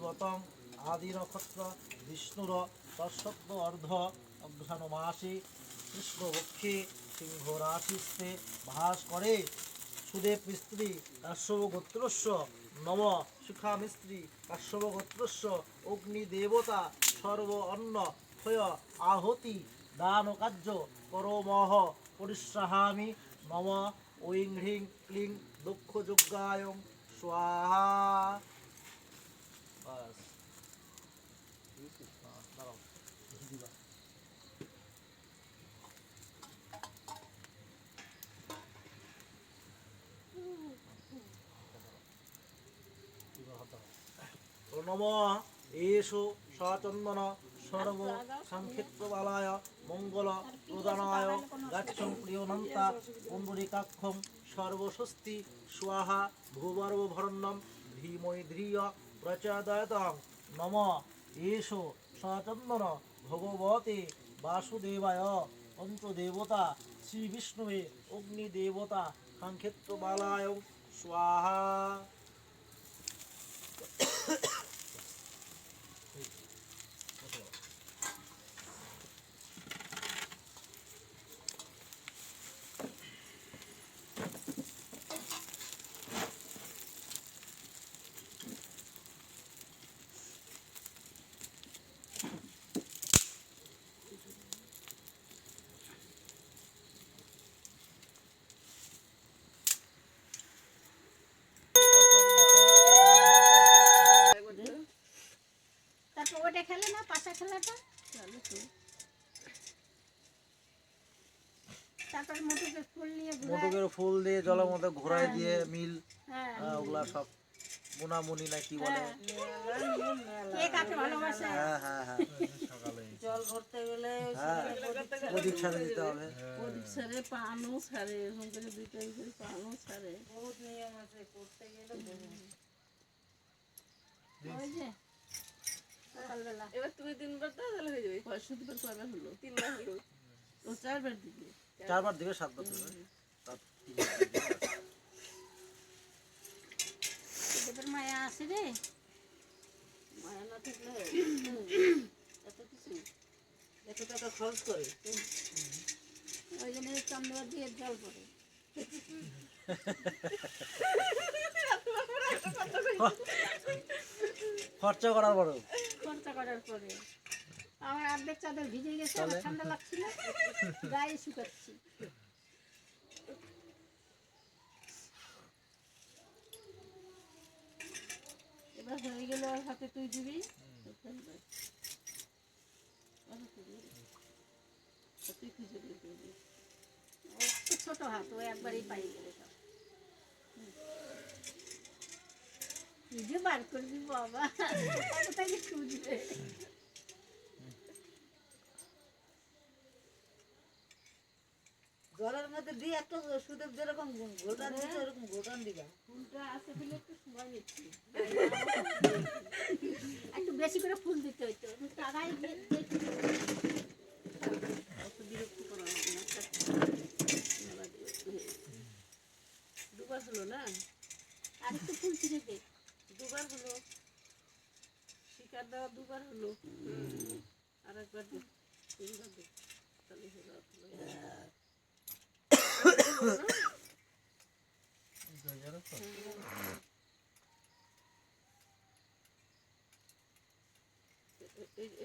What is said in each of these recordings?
শতং আদি নক্ষত্র বিষ্ণুর তৎসত্ব অর্ধ অঘ্রাণ মাসে কৃষ্ণপক্ষে সিংহ রাশিস্তে ভাস করে সুদেব মিস্ত্রি কাশ্যপ গোত্রস্য নম সুখা মিস্ত্রি কাশ্যপ গোত্রস্য অগ্নি দেবতা সর্ব অন্ন ক্ষয় আহতি দান কার্য করমহ পরিশ্রাহামি নম ঐং হ্রিং ক্লিং দক্ষ যজ্ঞায় স্বাহা বাস দাঁড়াও, দিবা। প্রণম এষু সচন্দন সর্ব সংক্ষিপ্তবালায় মঙ্গল প্রদানায় গাচ্ছং প্রিয়নন্তা পুণ্ডরিকাক্ষম সর্বস্বস্তি স্বাহা ভূগর্ভভরণ্যম ধীমৈ ধ্রিয় প্রচোদয়তং নম এষু সচন্দন ভগবতী বাসুদেবায় পঞ্চদেবতা শ্রী বিষ্ণুবে অগ্নিদেবতা কাঙ্ক্ষেত্রবালায় স্বাহা তারপর মোটুকে ফুল নিয়ে ঘুরায় মোটকের ফুল দিয়ে জলের মধ্যে ঘোরায় দিয়ে মিল হ্যাঁ। হ্যাঁ, ওগুলা সব মুনামুনি না কি বলে? কে কাকে ভালোবাসে। হ্যাঁ হ্যাঁ হ্যাঁ। জল ভরতে গেলে হ্যাঁ। প্রদীপ ছাড়ে দিতে হবে। প্রদীপ সারে পানও সারে এরকম করে দুই টাইম করে পানও সারে। বহুত নিয়ম আছে করতে গেলে বহুত। ওই যে সকালবেলা। এবার তুমি তিনবার তাহলে হয়ে যাবে। কয়বার হলো। তিনবার হলো। ও চারবার দিবে। চারবার দিবে সাতবার দিবে। তোদের মায়া আছে রে। মায়া না থাকলে এত কিছু। এত টাকা খরচ করে। ওই জন্য দিয়ে জল পড়ে। খরচা করার পরে খরচা করার পরে। আমার অর্ধেক চাদর ভিজে গেছে আমার ঠান্ডা লাগছিল গায়ে শুকাচ্ছি। এবার হয়ে গেলে ওর হাতে তুই দিবি। দিবি। তুই খুঁজে তো ছোট হাত ও একবারই পাই গেলে সব। নিজে বার করবি বাবা। খুঁজবে? জলের মধ্যে দিয়ে একটা সুদেব যেরকম ঘোটান দিবে ওরকম ঘোটান দিবা। ফুলটা আছে বলে একটু সময় নিচ্ছি। একটু বেশি করে ফুল দিতে হইতো। টাকায় বিরক্ত করা দুবার হলো না? আর একটু ফুল ছিঁড়ে দে। দুবার হলো। শিকার দেওয়া দুবার হলো। আর একবার দে তিনবার দে। তাহলে হলো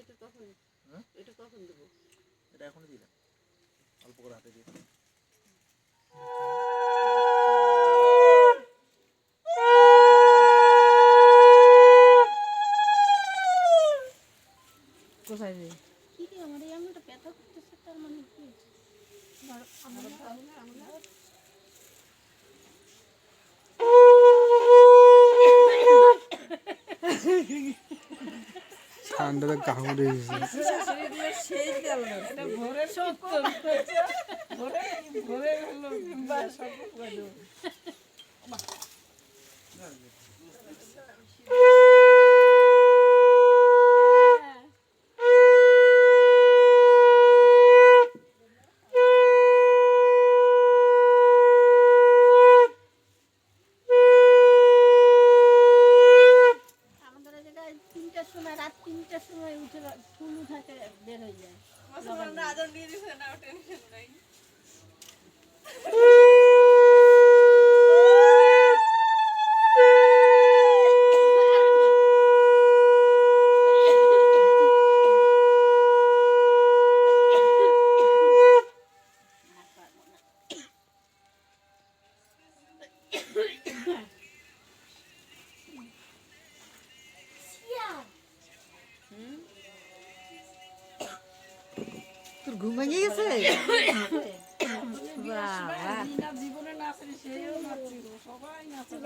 এটা কখন? হ্যাঁ? এটা কখন দেবো? এটা এখনই দিলাম। অল্প করে হাতে দিয়ে ঠান্ডাতে কামড়ে গেছে সেই গেল না ভোরে ভোরে ঘুম ভেঙে গেছে বাবা জীবনে নাচে সবাই নাচে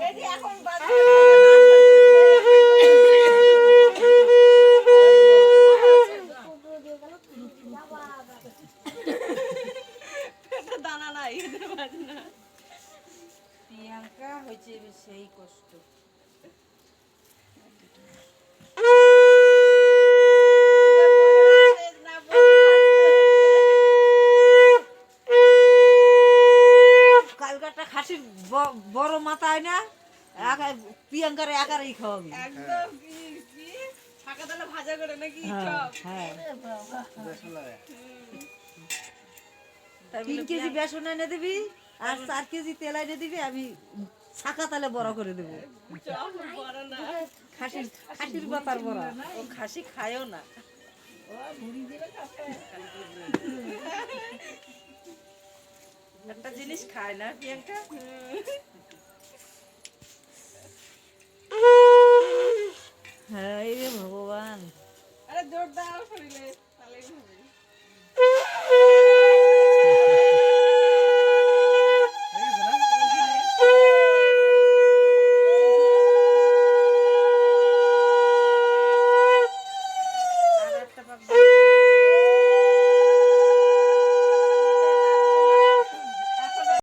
কালকাটা খাসির ব- বড় মাথা হয় না প্রিয়াঙ্কার একারই খাওয়াবি। একদম কি কি? ছাকা তালে ভাজা করে নাকি হ্যাঁ হ্যাঁ। তিন কেজি বেসন এনে দিবি আর চার কেজি তেল এনে দিবি আমি ছাকা তালে বড় করে দেবো। চপ বড় না। খাসির খাসির পাতার বড়া। ও খাসি খায়ও না। একটা জিনিস খায় না প্রিয়াঙ্কা? হ্যাঁ ভগবান। আরে জোর দাও শরীরে।